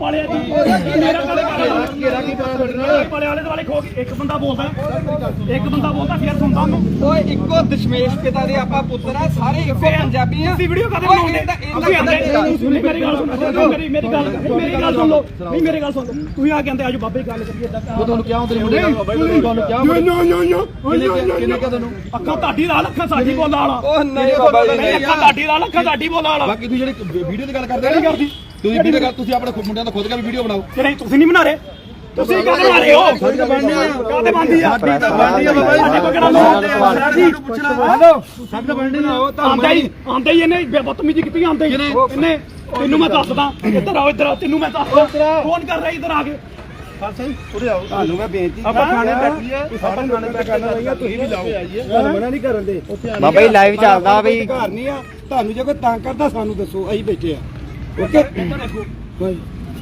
ਪਾਲਿਆ ਜੀ। ਮੇਰਾ ਗੱਲ ਕਰ ਕਿਹੜਾ ਕੀ ਪਾਲਿਆ ਵਾਲੇ ਦੁਆਲੇ ਖੋ ਕੇ ਇੱਕ ਬੰਦਾ ਬੋਲਦਾ। ਇੱਕ ਬੰਦਾ ਬੋਲਦਾ ਫਿਰ ਸੁਣਦਾ ਉਹਨੂੰ। ਓਏ ਇੱਕੋ ਦਸ਼ਮੇਸ਼ ਪਿਤਾ ਦੇ ਆਪਾਂ ਪੁੱਤਰ ਆ ਸਾਰੇ ਇੱਕੋ ਪੰਜਾਬੀ ਆ। ਤੁਸੀਂ ਵੀਡੀਓ ਕਦੇ ਓਏ ਬਣਾਉਂਦੇ? ਇਹਦਾ- ਇਹਦਾ ਤੁਸੀਂ ਆਂਦੇ ਕਦੇ- ਸੁਣੀ ਮੇਰੀ ਗੱਲ ਸੁਣੋ ਮੇਰੀ ਮੇਰੀ ਗੱਲ ਮੇਰੀ ਗੱਲ ਸੁਣ ਲਓ। ਨਹੀਂ ਮੇਰੀ ਗੱਲ ਸੁਣ ਲਓ। ਤੁਸੀਂ ਆ ਕਹਿੰਦੇ ਆਜੋ ਬਾਬੇ ਗੱਲ ਕਰੀਏ ਇਦਾਂ ਉਹ ਤੁਹਾਨੂੰ ਕਿਹਾ ਹੁੰਦੇ ਮੁੰਡੇ ਤੁਹਾਨੂੰ ਕਿਹਾ ਨੋ ਨੋ ਨੋ ਨੋ ਕਿਹਨੇ ਕਿਹਨੇ ਕਿਹਾ ਤੈਨੂੰ? ਅੱਖਾਂ ਤੁਹਾਡੀ ਨਾਲ ਅੱਖਾਂ ਸਾਡੀ ਬੋਲਣ ਵਾਲਾ। ਉਹ ਨਹੀਂ ਬਾਬਾ ਜੀ। ਨਹੀਂ ਨਹੀਂ ਅੱਖਾਂ ਤੁਹਾਡੀ ਨਾਲ ਅੱਖਾਂ ਸਾਡੀ ਬੋਲਣ ਵਾਲਾ। ਬਾਕੀ ਤੁਸੀਂ ਜਿਹੜੀ ਵੀਡੀਓ ਦੀ ਗੱਲ ਕਰਦੇ ਨਹੀਂ ਕਰਦੀ। ਤੁਸੀਂ ਵੀਡੀਓ ਗੱਲ ਤੁਸੀਂ ਆਪਣੇ ਖੁਦ ਮੁੰਡਿਆਂ ਦਾ ਖੁਦ ਦਾ ਵੀ ਵੀਡੀਓ ਬਣਾਓ। ਕਿ ਨਹੀਂ ਤੁਸੀਂ ਨਹੀਂ ਬਣਾ ਰਹੇ। ਤੁਸੀਂ ਕਾਹਦੇ ਬਣਾ ਰਹੇ ਹੋ? ਸਾਡੀ ਤਾਂ ਬਣਨੀ ਆ। ਕਾਹਦੇ ਬਣਦੀ ਆ? ਸਾਡੀ ਤਾਂ ਬਣਨੀ ਆ ਬਾਬਾ ਜੀ। ਸਾਡੇ ਕੋਲ ਕਿਹੜਾ ਲੋਕ ਸਾਡੀ ਪੁੱਛਣਾ ਹੈਲੋ। ਸਾਡੀ ਤਾਂ ਬਣਨੀ ਨਾ ਉਹ ਆਂਦਾ ਹੀ ਆਂਦਾ ਹੀ ਇਹਨੇ ਬਦਤਮੀਜ਼ੀ ਕੀਤੀ ਆਂਦਾ ਹੀ। ਇਹਨੇ ਤੈਨੂੰ ਮੈਂ ਦੱਸਦਾ। ਇੱਧਰ ਆਓ ਇੱਧਰ ਆਓ ਤੈਨੂੰ ਮੈਂ ਦੱਸਦਾ। ਫੋਨ ਕਰ ਰਿਹਾ ਇੱਧਰ ਆ ਕੇ। ਤੁਹਾਨੂੰ ਮੈਂ ਬੇਨਤੀ ਆਪਾਂ ਥਾਣੇ ਬੈਠੀ ਹੈ ਸਾਡੇ ਥਾਣੇ ਬੈਠ ਕਰਨਾ ਨਹੀਂ ਤੁਸੀਂ ਵੀ ਜਾਓ ਗੱਲ ਮਨਾ ਨਹੀਂ ਕਰਨ ਦੇ। ਬਾਬਾ ਜੀ ਲਾਈਵ ਚੱਲਦਾ ਵੀ। ਘਰ ਨਹੀਂ ਆ। ਤੁਹਾਨੂੰ ਜੇ ਕੋਈ ਤੰਗ ਕਰਦਾ ਸਾਨੂੰ ਦੱਸੋ। ਅਸੀਂ ਬੈਠੇ ਆ। ਓਕੇ ਇੱਧਰ ਦੇਖੋ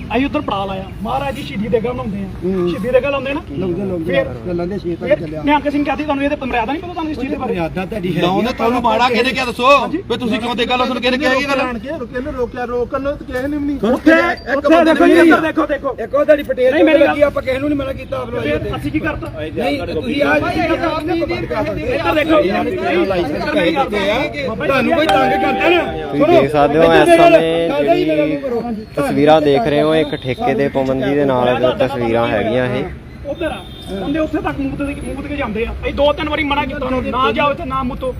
ਅਸੀਂ ਉੱਧਰ ਪੜਾ ਲਾਇਆ। ਮਹਾਰਾਜ ਜੀ ਸ਼ਹੀਦੀ ਦੇ ਗੱਲ ਲਾਉਂਦੇ ਆ। ਸ਼ਹੀਦੀ ਦੇ ਗੱਲ ਲਾਉਂਦੇ ਨਾ। ਲਾਉਂਦੇ ਲਾਉਂਦੇ ਫਿਰ ਗੱਲਾਂ ਦੇ ਛੇ ਤੱਕ ਚੱਲਿਆ। ਨਿਹੰਗ ਸਿੰਘ ਕਹਦੀ ਤੁਹਾਨੂੰ ਇਹਦੇ ਮਰਿਆਦਾ ਨਹੀਂ ਪਤਾ ਤੁਹਾਨੂੰ ਇਸ ਚੀਜ਼ ਦੇ ਬਾਰੇ। ਮਰਿਆਦਾ ਤੁਹਾਡੀ ਹੈ ਲਾਉਂਦੇ ਤੁਹਾਨੂੰ ਮਾੜਾ ਕਿਹਨੇ ਕਿਹਾ ਦੱਸੋ? ਵੀ ਤੁਸੀਂ ਕਿਉਂ ਤੇ ਗੱਲ ਸੁਣ ਕੇ ਕਿਹਾ ਕੀ ਗੱਲ? ਰੁਕੇ ਨੂੰ ਰੋਕਿਆ ਰੋਕਣ ਨੂੰ ਤੇ ਕਿਸੇ ਨੇ ਵੀ ਨਹੀਂ। ਉੱਥੇ ਉੱਥੇ ਦੇਖੋ ਜੀ ਇੱਧਰ ਦੇਖੋ ਦੇਖੋ ਇੱਕ ਉਹ ਤੁਹਾਡੀ ਪਟੇਲ ਨਹੀਂ, ਮੇਰੀ ਆਪਾਂ ਕਿਸੇ ਨੂੰ ਨਹੀਂ ਮਨਾ ਕੀਤਾ ਆਪ ਫਿਰ ਅਸੀਂ ਕੀ ਕਰਤਾ? ਨਹੀਂ ਤੁਸੀਂ ਆ। ਇੱਧਰ ਦੇਖੋ। ਤੁਹਾਨੂੰ ਕੋਈ ਤੰਗ ਕਰਦਾ ਨਾ। ਤੁਸੀਂ ਦੇਖ ਸਕਦੇ ਹੋ ਇਸ ਸਮੇਂ ਤਸਵੀਰਾਂ ਦੇਖ ਰਹੇ ਹੋ ਇੱਕ ਠੇਕੇ ਦੇ ਪਾਬੰਦੀ ਦੇ ਨਾਲ ਤਸਵੀਰਾਂ ਹੈਗੀਆਂ ਇਹ। ਉਧਰ ਆ। ਬੰਦੇ ਉੱਥੇ ਤੱਕ ਮੂਤ ਦੇ ਮੂਤ ਕੇ ਜਾਂਦੇ ਆ। ਅਸੀਂ ਦੋ ਤਿੰਨ ਵਾਰੀ ਮਨਾ ਕੀਤਾ ਉਹਨੂੰ ਨਾ ਜਾਓ ਇੱਥੇ ਨਾ ਮੁੱਤੋ।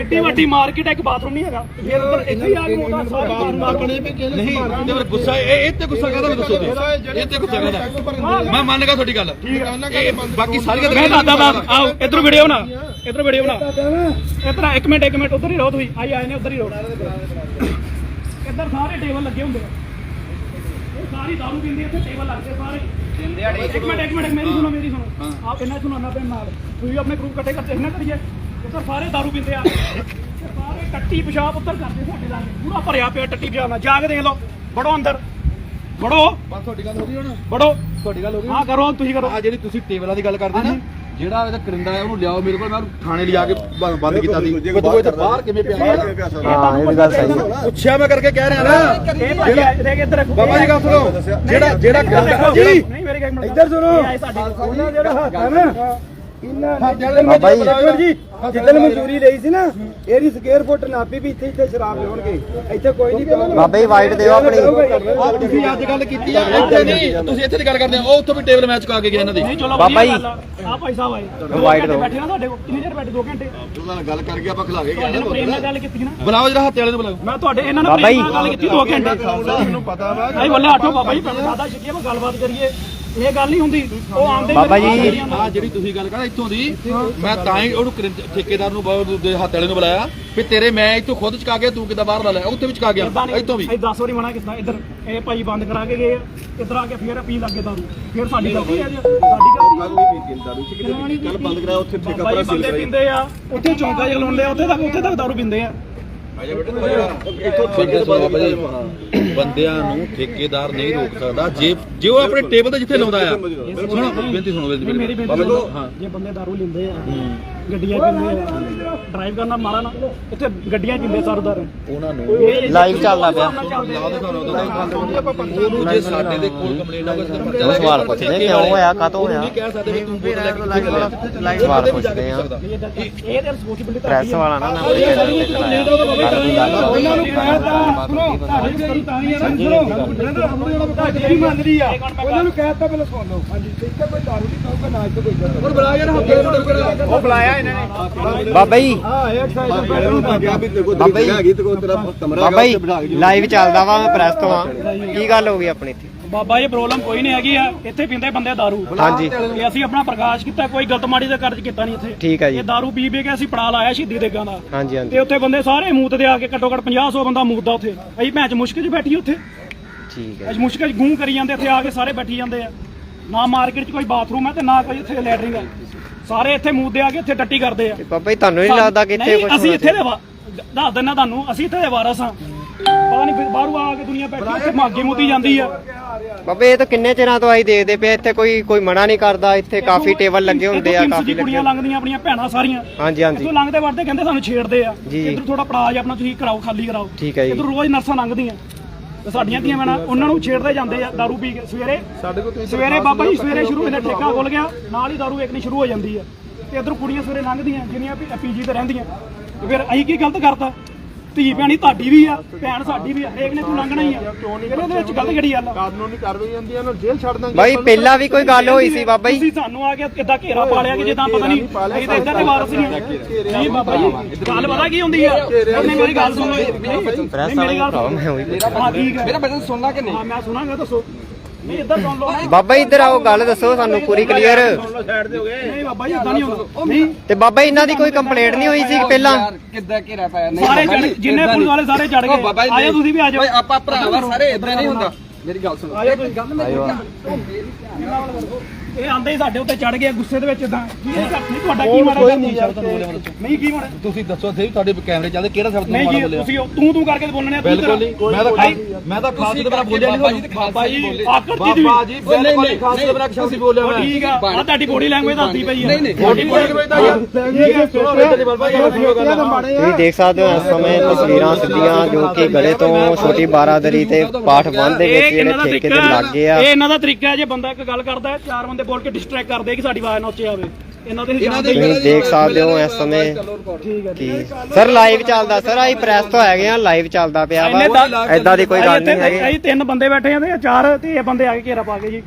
ਏਡੀ ਵੱਡੀ ਮਾਰਕੀਟ ਹੈ ਇੱਕ ਬਾਥਰੂਮ ਨਹੀਂ ਹੈਗਾ। ਫਿਰ ਉੱਧਰ ਇੱਥੇ ਆ ਕੇ ਮੋਟਾ ਸਾਰੇ ਬਾਹਰ ਮਾਰ ਨਹੀਂ ਤੇ ਫਿਰ ਗੁੱਸਾ ਇਹ ਇਹ ਤੇ ਗੁੱਸਾ ਕਾਹਦਾ ਮੈਨੂੰ ਦੱਸੋ? ਇਹ ਤੇ ਗੁੱਸਾ ਕਾਹਦਾ? ਮੈਂ ਮੰਨ ਗਿਆ ਤੁਹਾਡੀ ਗੱਲ। ਇਹ ਬਾਕੀ ਸਾਰੀਆਂ ਮੈਂ ਦੱਸਦਾ ਬਾਤ ਆਓ ਇਧਰ ਵੀਡੀਓ ਬਣਾ। ਇਧਰ ਵੀਡੀਓ ਬਣਾ। ਇਧਰ ਇੱਕ ਮਿੰਟ ਇੱਕ ਮਿੰਟ ਉਧਰ ਹੀ ਰਹੋ ਤੁਸੀਂ। ਆਈ ਆਏ ਨੇ ਉਧਰ ਹੀ ਰਹੋ। ਇੱਧਰ ਸਾਰੇ ਟੇਬਲ ਲੱਗੇ ਹੁੰਦੇ ਆ। ਇਹ ਸਾਰੀ ਦਾਰੂ ਪੀਂਦੀ ਇੱਥੇ ਟੇਬਲ ਲੱਗਦੇ ਸਾਰੇ। ਇੱਕ ਮਿੰਟ ਇੱਕ ਮਿੰਟ ਮੇਰੀ ਸੁਣੋ ਮੇਰੀ ਸੁਣੋ। ਆਪ ਇਹਨਾਂ ਸੁਣਾਉਣਾ ਪੈਣ ਨਾਲ। ਤੁਸੀਂ ਆਪਣੇ ਗਰੁੱਪ ਇਕੱਠੇ ਕਰਦੇ ਨਾ ਕਰੀਏ? ਉੱਧਰ ਸਾਰੇ ਦਾਰੂ ਪੀਂਦੇ ਆ। ਸਾਰੇ ਟੱਟੀ ਪਿਸ਼ਾਬ ਉੱਧਰ ਕਰਦੇ ਸਾਡੇ ਲਾਗੇ ਪੂਰਾ ਭਰਿਆ ਪਿਆ ਟੱਟੀ ਪਿਸ਼ਾਬ ਨਾਲ। ਜਾ ਕੇ ਦੇਖ ਲਓ। ਵੜੋ ਅੰਦਰ। ਵੜੋ। ਤੁਹਾਡੀ ਗੱਲ ਹੋ ਗਈ ਹੁਣ? ਵੜੋ। ਤੁਹਾਡੀ ਗੱਲ ਹੋ ਗਈ ਹਾਂ ਕਰੋ ਤੁਸੀਂ ਕਰੋ। ਆ ਜਿਹੜੀ ਤੁਸੀਂ ਟੇਬਲਾਂ ਦੀ ਗੱਲ ਕਰਦੇ ਨਾ ਜਿਹੜਾ ਇਹਦਾ ਕਰਿੰਦਾ ਹੈ ਉਹਨੂੰ ਲਿਆਓ ਮੇਰੇ ਕੋਲ ਮੈਂ ਉਹਨੂੰ ਥਾਣੇ ਲਿਆ ਕੇ ਬ- ਬੰਦ ਕੀਤਾ ਸੀ। ਕੋਈ ਕੋਈ ਇੱਥੇ ਬਾਹਰ ਕਿਵੇਂ ਪਿਆ ਹਾਂ ਇਹ ਵੀ ਗੱਲ ਸਹੀ ਹੈ। ਪੁੱਛਿਆ ਮੈਂ ਕਰਕੇ ਕਹਿ ਰਿਹਾ ਨਾ। ਇਹ ਭਾਈ ਦੇਖ ਇੱਧਰ ਦੇਖੋ ਬਾਬਾ ਜੀ ਗੱਲ ਸੁਣੋ। ਜਿਹੜਾ ਜਿਹੜਾ ਕਰਿੰਦਾ ਜਿਹੜੀ ਨਹੀਂ ਮੇਰੇ ਇੱਕ ਮਿੰਟ ਇੱਧਰ ਸੁਣੋ। ਇਹ ਆਏ ਸਾਡੇ ਕੋਲ। ਉਹਨਾਂ ਜਿਹੜਾ ਹੱਥ ਹੈ ਨਾ ਇਹਨਾਂ ਬਾਬਾ ਜੀ। ਜਿੱਦਣ ਮਨਜ਼ੂਰੀ ਲਈ ਸੀ ਨਾ ਇਹਦੀ ਸਕੁਅਰ ਫੁੱਟ ਨਾਪੀ ਵੀ ਇੱਥੇ ਇੱਥੇ ਸ਼ਰਾਬ ਲਿਆਉਣਗੇ। ਇੱਥੇ ਕੋਈ ਨਹੀਂ ਪਿਆ ਬਾਬਾ ਜੀ ਵਾਈਟ ਦਿਓ ਆਪਣੀ। ਆ ਤੁਸੀਂ ਅੱਜ ਗੱਲ ਕੀਤੀ ਆ ਇੱਥੇ ਨਹੀਂ ਤੁਸੀਂ ਇੱਥੇ ਦੀ ਗੱਲ ਕਰਦੇ ਹੋ ਉਹ ਉੱਥੋਂ ਵੀ ਟੇਬਲ ਮੈਚ ਕਾ ਕੇ ਗਿਆ ਇਹਨਾਂ ਦੀ। ਬਾਬਾ ਜੀ। ਆ। ਭਾਈ ਸਾਹਿਬ ਆਏ। ਵਾਈਟ ਦਿਓ। ਬੈਠੇ ਨਾ ਤੁਹਾਡੇ ਕੋਲ? ਕਿੰਨੀ ਦੇਰ ਬੈਠੇ? 2 ਘੰਟੇ? ਉਹਨਾਂ ਨਾਲ ਗੱਲ ਕਰਕੇ ਆਪਾਂ ਖਿਲਾ ਕੇ ਗਏ ਨਾਲ ਗੱਲ ਕੀਤੀ ਨਾ। ਬੁਲਾਓ ਜਿਹੜਾ ਹੱਥ ਵਾਲੇ ਨੂੰ ਬੁਲਾਓ। ਮੈਂ ਤੁਹਾਡੇ ਇਹਨਾਂ ਨਾਲ ਗੱਲ ਕੀਤੀ 2 ਘੰਟੇ। ਮੈਨੂੰ ਪਤਾ ਵਾ। ਆਈ ਬੱਲੇ ਆਟੋ ਬਾਬਾ ਜੀ ਪਿੰਡ ਦਾਦਾ ਸ਼ਿਕੀਏ ਮੈਂ ਗੱਲਬਾਤ ਕਰੀਏ। ਇਹ ਗੱਲ ਨਹੀਂ ਹੁੰਦੀ। ਉਹ ਆਉਂਦੇ ਬਾਬਾ ਜੀ। ਆ ਜਿਹੜੀ ਤੁਸੀਂ ਗੱਲ ਕਰ ਇੱਥੋਂ ਦੀ ਮੈਂ ਤਾਂ ਹੀ ਉਹਨੂੰ ਕਰਿੰ- ਠੇਕੇਦਾਰ ਨੂੰ ਬ- ਉਹਦੇ ਹੱਥ ਵਾਲੇ ਨੂੰ ਬੁਲਾਇਆ ਵੀ ਤੇਰੇ ਮੈਂ ਇੱਥੋਂ ਖੁਦ ਚਕਾ ਕੇ ਤੂੰ ਕਿੱਦਾਂ ਬਾਹਰ ਲਾ ਲਿਆ ਉੱਥੇ ਵੀ ਚਕਾ ਗਿਆ ਇੱਥੋਂ ਵੀ। ਅਸੀਂ 10 ਵਾਰੀ ਮਨਾ ਕੀਤਾ ਇੱਧਰ ਇਹ ਭਾਈ ਬੰਦ ਕਰਾ ਕੇ ਗਏ ਆ ਇੱਧਰ ਆ ਕੇ ਫੇਰ ਪੀ ਲੱਗੇ ਦਾਰੂ। ਫੇਰ ਸਾਡੀ ਗਲਤੀ ਹੈ ਜੀ। ਸਾਡੀ ਗਲਤੀ ਕੱਲ ਬੰਦ ਕਰਾਇਆ ਉੱਥੇ ਠੇਕਾ ਭਾਈ ਬੰਦੇ ਪੀਂਦੇ ਆ ਉੱਥੇ ਚੌਂਕਾ ਜਿਹਾ ਲਾਉਂਦੇ ਆ ਉੱਥੇ ਤੱਕ ਉੱਥੇ ਤੱਕ ਦਾਰੂ ਪੀਂਦੇ ਆ। ਇੱਥੋਂ ਠੇਕੇਦਾਰ ਬੰਦਿਆਂ ਨੂੰ ਠੇਕੇਦਾਰ ਨਹੀਂ ਰੋਕ ਸਕਦਾ। ਜੇ ਜੇ ਉਹ ਆਪਣੇ ਟੇਬਲ ਤੇ ਜਿੱਥੇ ਲਾਉਂਦਾ ਆ। ਸੁਣੋ ਬੇਨਤੀ ਸੁਣੋ ਬੇਨਤੀ ਮੇਰੀ ਬੇਨਤੀ ਜੇ। ਬੰਦੇ ਦਾਰੂ ਲੈਂਦੇ ਆ ਗੱਡੀਆਂ ਆ ਡਰਾਈਵ ਕਰਨਾ ਮਾਰਾ ਨਾ ਇੱਥੇ ਗੱਡੀਆਂ ਪੀਂਦੇ ਸਰਦਾਰ ਉਹਨਾਂ ਨੂੰ ਲਾਈਵ ਚੱਲਦਾ ਪਿਆ ਉਹਨੂੰ ਜੇ ਸਾਡੇ ਦੇ ਕੋਲ ਕੰਪਲੇਂਟ ਆਵੇ ਤਾਂ ਉਹ ਸਵਾਲ ਪੁੱਛਦੇ ਕਿਉਂ ਹੋਇਆ ਕਾਤੋਂ ਹੋਇਆ ਨਹੀਂ ਕਹਿ ਸਕਦੇ ਵੀ ਤੂੰ ਬੋਲ ਲੈ ਕੇ ਲਾਈਵ ਵਾਲਾ ਲਾਈਵ ਸਵਾਲ ਪੁੱਛਦੇ ਆ ਇਹ ਤੇ ਰਿਸਪੌਂਸਿਬਿਲਟੀ ਪ੍ਰੈਸ ਵਾਲਾ ਨਾ ਨਾ ਉਹਨਾਂ ਨੂੰ ਕਹਿਤਾ ਸੁਣੋ ਤੁਹਾਡੀ ਜਿਹੜੀ ਤਾਂ ਹੀ ਆ ਨਾ ਸੁਣੋ ਜਿਹੜੀ ਮੰਨਦੀ ਆ ਉਹਨਾਂ ਨੂੰ ਕਹਿਤਾ ਪਹਿਲਾਂ ਸੁਣ ਲਓ ਹਾਂਜੀ ਇੱਥੇ ਕੋਈ ਦਾਰੂ ਨਹੀਂ ਖਾਊਗਾ ਨਾ ਇੱਥੇ ਕੋਈ ਗੱਲ ਹੁਣ ਬੁਲਾ ਯਾਰ ਹੱਥ ਉਹ ਬੁਲਾਇਆ ਬਾਬਾ ਜੀ। ਤੇ ਤਾਂ ਤੇ ਬਾਬਾ ਜੀ। ਤੇ ਬਾਬਾ ਜੀ ਲਾਈਵ ਚੱਲਦਾ ਵਾ ਮੈਂ ਪ੍ਰੈਸ ਤੋਂ ਆ। ਕੀ ਗੱਲ ਹੋ ਗਈ ਆਪਣੀ ਇੱਥੇ? ਬਾਬਾ ਇਹ ਪ੍ਰੋਬਲਮ ਕੋਈ ਨਹੀਂ ਹੈਗੀ ਆ। ਇੱਥੇ ਪੀਂਦੇ ਬੰਦੇ ਦਾਰੂ। ਹਾਂਜੀ। ਤੇ ਅਸੀਂ ਆਪਣਾ ਪ੍ਰਕਾਸ਼ ਕੀਤਾ ਕੋਈ ਗਲਤ ਮਾੜੀ ਦਾ ਕਾਰਜ ਕੀਤਾ ਨਹੀਂ ਇੱਥੇ। ਠੀਕ ਹੈ ਜੀ। ਇਹ ਦਾਰੂ ਪੀ ਪੀ ਕੇ ਅਸੀਂ ਪੜਾ ਲਾਇਆ ਸ਼ਹੀਦੀ ਦੇਗਾਂ ਦਾ। ਹਾਂਜੀ ਤੇ ਹਾਂਜੀ ਉੱਥੇ ਬੰਦੇ ਸਾਰੇ ਮੂਤ ਦੇ ਆ ਕੇ ਘੱਟੋ ਘੱਟ 50 100 ਬੰਦਾ ਮੂਤ ਦਾ ਉੱਥੇ। ਅਸੀਂ ਭੈਣ ਚ ਮੁਸ਼ਕਿਲ ਚ ਬੈਠੀ ਉੱਥੇ। ਠੀਕ ਹੈ ਅੱਜ ਮੁਸ਼ਕਿਲ ਚ ਗੂੰ ਕਰੀ ਜਾਂਦੇ ਇੱਥੇ ਆ ਕੇ ਸਾਰੇ ਬੈਠੀ ਜਾਂਦੇ ਆ। ਨਾ ਮਾਰਕੀਟ ਚ ਕੋਈ ਬਾਥਰੂਮ ਹੈ ਤੇ ਨਾ ਕੋਈ ਇੱਥੇ ਲੈਟਰਿੰਗ ਹੈ ਸਾਰੇ ਇੱਥੇ ਮੂਤ ਦੇ ਆ ਕੇ ਇੱਥੇ ਟੱਟੀ ਕਰਦੇ ਆ। ਬਾਬਾ ਜੀ ਤੁਹਾਨੂੰ ਨਹੀਂ ਲੱਗਦਾ ਕਿ ਇੱਥੇ ਨਹੀਂ, ਕੁਝ ਅਸੀਂ ਇੱਥੇ ਦੇ ਵਾ- ਦੱਸ ਦਿੰਦਾ ਤੁਹਾਨੂੰ ਅਸੀਂ ਇੱਥੇ ਦੇ ਵਾਰਸ ਹਾਂ। ਪਤਾ ਨਹੀਂ ਫਿਰ ਬਾਹਰੋਂ ਆ ਕੇ ਦੁਨੀਆ ਬੈਠੀ ਇੱਥੇ ਮਾਗੇ ਮੁੱਦੀ ਜਾਂਦੀ ਆ। ਬਾਬੇ ਇਹ ਤਾਂ ਕਿੰਨੇ ਚਿਰਾਂ ਤੋਂ ਆਈ ਦੇਖਦੇ ਪਏ ਇੱਥੇ ਕੋਈ ਕੋਈ ਮਨਾ ਨਹੀਂ ਕਰਦਾ ਇੱਥੇ ਕਾਫੀ ਟੇਬਲ ਲੱਗੇ ਹੁੰਦੇ ਆ ਕਾਫੀ ਕਿੰਨੀ ਕੁੜੀਆਂ ਲੱਗੇ ਲੰਘਦੀਆਂ ਆਪਣੀਆਂ ਭੈਣਾਂ ਸਾਰੀਆਂ। ਹਾਂਜੀ ਹਾਂਜੀ। ਇੱਥੋਂ ਲੰਘਦੇ ਵੜਦੇ ਕਹਿੰਦੇ ਸਾਨੂੰ ਛੇੜਦੇ ਆ। ਜੀ। ਇੱਧਰ ਥੋੜਾ ਪੜਾ ਜਾ ਆਪਣਾ ਤੁਸੀਂ ਕਰਾਓ ਖਾਲੀ ਕਰਾਓ। ਠੀਕ ਹੈ ਜੀ। ਇੱਧਰ ਰੋਜ਼ ਨਰਸਾਂ ਲੰਘਦੀਆਂ। ਤੇ ਸਾਡੀਆਂ ਧੀਆਂ ਭੈਣਾਂ ਉਹਨਾਂ ਨੂੰ ਛੇੜਦੇ ਜਾਂਦੇ ਆ ਦਾਰੂ ਪੀ ਕੇ। ਸਵੇਰੇ ਸਾਡੇ ਕੋਲ ਸਵੇਰੇ ਬਾਬਾ ਜੀ ਸਵੇਰੇ ਸ਼ੁਰੂ ਹੁੰਦਾ ਠੇਕਾ ਖੁੱਲ ਗਿਆ ਨਾਲ ਹੀ ਦਾਰੂ ਵੇਚਣੀ ਸ਼ੁਰੂ ਹੋ ਜਾਂਦੀ ਆ ਤੇ ਇਧਰ ਕੁੜੀਆਂ ਸਵੇਰੇ ਲੰਘਦੀਆਂ ਜਿਹੜੀਆਂ ਪੀਜੀ ਤੇ ਰਹਿੰਦੀਆਂ। ਤੇ ਫਿਰ ਅਸੀਂ ਕੀ ਗਲਤ ਕਰਤਾ? ਧੀ ਭੈਣੀ ਤੁਹਾਡੀ ਵੀ ਆ ਭੈਣ ਸਾਡੀ ਵੀ ਆ ਹਰੇਕ ਨੇ ਤੂੰ ਲੰਘਣਾ ਹੀ ਆ। ਇਹਦੇ ਵਿੱਚ ਗਲਤ ਕਿਹੜੀ ਗੱਲ ਆ ਕਾਨੂੰਨੀ ਕਾਰਵਾਈ ਹੁੰਦੀ ਹੈ ਉਹਨਾਂ ਜੇਲ੍ਹ ਛੱਡ ਦਾਂਗੇ ਬਾਈ ਪਹਿਲਾਂ ਵੀ ਕੋਈ ਗੱਲ ਹੋਈ ਸੀ ਬਾਬਾ ਜੀ। ਤੁਸੀਂ ਸਾਨੂੰ ਆ ਕੇ ਕਿੱਦਾਂ ਘੇਰਾ ਪਾ ਲਿਆ ਕਿ ਜਿੱਦਾਂ ਪਤਾ ਨਹੀਂ ਅਸੀਂ ਤਾਂ ਇੱਧਰ ਦੇ ਵਾਰਸ ਨਹੀਂ ਆ ਜੀ ਬਾਬਾ ਜੀ ਗੱਲ ਪਤਾ ਕੀ ਹੁੰਦੀ ਆ? ਉਹਨੇ ਮੇਰੀ ਗੱਲ ਸੁਣੋ ਪ੍ਰੈਸ ਨਹੀਂ, ਮੇਰੀ ਵਾਲਾ ਗੱਲ ਹਾਂ ਠੀਕ ਹੈ। ਮੇਰਾ ਬਚਨ ਸੁਣਨਾ ਕਿ ਨਹੀਂ? ਹਾਂ ਮੈਂ ਸੁਣਾਂਗਾ ਦੱਸੋ। ਨਹੀਂ ਇੱਧਰ ਸੁਣ ਲਓ। ਬਾਬਾ ਜੀ ਇੱਧਰ ਆਓ ਗੱਲ ਦੱਸੋ ਸਾਨੂੰ ਪੂਰੀ ਕਲੀਅਰ ਨਹੀਂ ਬਾਬਾ ਜੀ ਇਦਾਂ ਨਹੀਂ ਹੁੰਦਾ। ਨਹੀਂ। ਤੇ ਬਾਬਾ ਜੀ ਇਹਨਾਂ ਦੀ ਕੋਈ ਕੰਪਲੇਂਟ ਨਹੀਂ ਹੋਈ ਸੀ ਪਹਿਲਾਂ? ਕਿੱਦਾਂ ਘੇਰਾ ਪਾਇਆ? ਨਹੀਂ ਸਾਰੇ ਬਾਬਾ ਚੜ੍ਹ ਜੀ, ਜਿੰਨੇ ਏਦਾਂ ਪੁਲਿਸ ਨਹੀਂ। ਵਾਲੇ ਸਾਰੇ ਚੜ ਉਹ ਬਾਬਾ ਗਏ ਜੀ ਆਇਓ ਤੁਸੀਂ ਵੀ ਆ ਜਾਓ। ਓਏ ਆਪਾਂ ਭਰਾਵਾ ਸਾਰੇ ਇਦਾਂ ਨਹੀਂ ਹੁੰਦਾ। ਮੇਰੀ ਗੱਲ ਸੁਣੋ। ਆਇਓ ਤੁਸੀਂ। ਗੱਲ ਮੇਰੀ ਆਇਓ ਆ। ਇਹ ਆਂਦੇ ਹੀ ਸਾਡੇ ਉੱਤੇ ਚੜ ਗਏ ਗੁੱਸੇ ਦੇ ਵਿੱਚ ਇਦਾਂ ਕੀ ਇਹ ਨਹੀਂ ਤੁਹਾਡਾ ਕੀ ਮਾੜਾ ਕੋਈ ਨਹੀਂ ਨਹੀਂ ਕੀ ਮਾੜਾ? ਤੁਸੀਂ ਦੱਸੋ ਸਹੀ ਤੁਹਾਡੇ ਕੈਮਰੇ ਚੱਲਦੇ ਕਿਹੜਾ ਸ਼ਬਦ ਨਹੀਂ ਜੀ ਤੁਸੀਂ ਤੂੰ ਤੂੰ ਕਰਕੇ ਬੋਲਣੇ ਆ ਤੂੰ ਬਿਲਕੁਲ ਮੈਂ ਤਾਂ ਮੈਂ ਤਾਂ ਖਾਸ ਦੇ ਬਣਾ ਬੋਲਿਆ ਨਹੀਂ ਬਾਬਾ ਜੀ ਤੇ ਬਾਬਾ ਜੀ। ਆਕੜ ਦੀ ਬਾਬਾ ਜੀ ਬਿਲਕੁਲ ਨਹੀਂ ਖਾਸ ਦੇ ਬਣਾ ਸ਼ਬਦ ਬੋਲਿਆ ਮੈਂ ਠੀਕ ਆ ਆ ਤੁਹਾਡੀ ਬੋਡੀ ਲੈਂਗੁਏਜ ਦੱਸਦੀ ਪਈ ਆ। ਨਹੀਂ, ਨਹੀਂ। ਤੁਹਾਡੀ body language ਦਾ ਯਾਰ ਤੁਸੀਂ ਦੇਖ ਸਕਦੇ ਹੋ ਇਸ ਸਮੇਂ ਤਸਵੀਰਾਂ ਸਿੱਧੀਆਂ ਜੋ ਕਿ ਗਲੇ ਤੋਂ ਛੋਟੀ ਬਾਰਾਦਰੀ ਤੇ ਪਾਠ ਬੰਦ ਦੇ ਵਿੱਚ ਜਿਹੜੇ ਠੇਕੇ ਤਰੀਕਾ ਲੱਗੇ ਆ। ਇਹ ਇਹਨਾਂ ਦਾ ਤਰੀਕਾ ਹੈ ਜੇ ਬੰਦਾ ਇੱਕ ਗੱਲ ਕਰਦਾ ਹੈ ਚਾਰ ਬੰਦੇ ਬੋਲ ਕੇ ਡਿਸਟਰੈਕਟ ਕਰਦੇ ਕਿ ਸਾਡੀ ਆਵਾਜ਼ ਨਾ ਉੱਚੇ ਆਵੇ। ਇਹਨਾਂ ਦੇ ਇਹਨਾਂ ਦੇ ਤੁਸੀਂ ਦੇਖ ਸਕਦੇ ਹੋ ਇਸ ਸਮੇਂ ਠੀਕ ਹੈ ਕੀ ਸਰ ਲਾਈਵ ਚੱਲਦਾ। ਸਰ ਆਈ ਪ੍ਰੈਸ ਤੋਂ ਹੈਗੇ ਆ ਲਾਈਵ ਚੱਲਦਾ ਪਿਆ ਵਾ। ਐਦਾਂ ਦੀ ਕੋਈ ਗੱਲ ਨਹੀਂ ਹੈਗੀ। ਅਸੀਂ ਤਿੰਨ ਬੰਦੇ ਬੈਠੇ ਆ ਤੇ ਚਾਰ ਤੇ ਇਹ ਬੰਦੇ ਆ ਕੇ ਘੇਰਾ ਪਾ ਕੇ ਜੀ।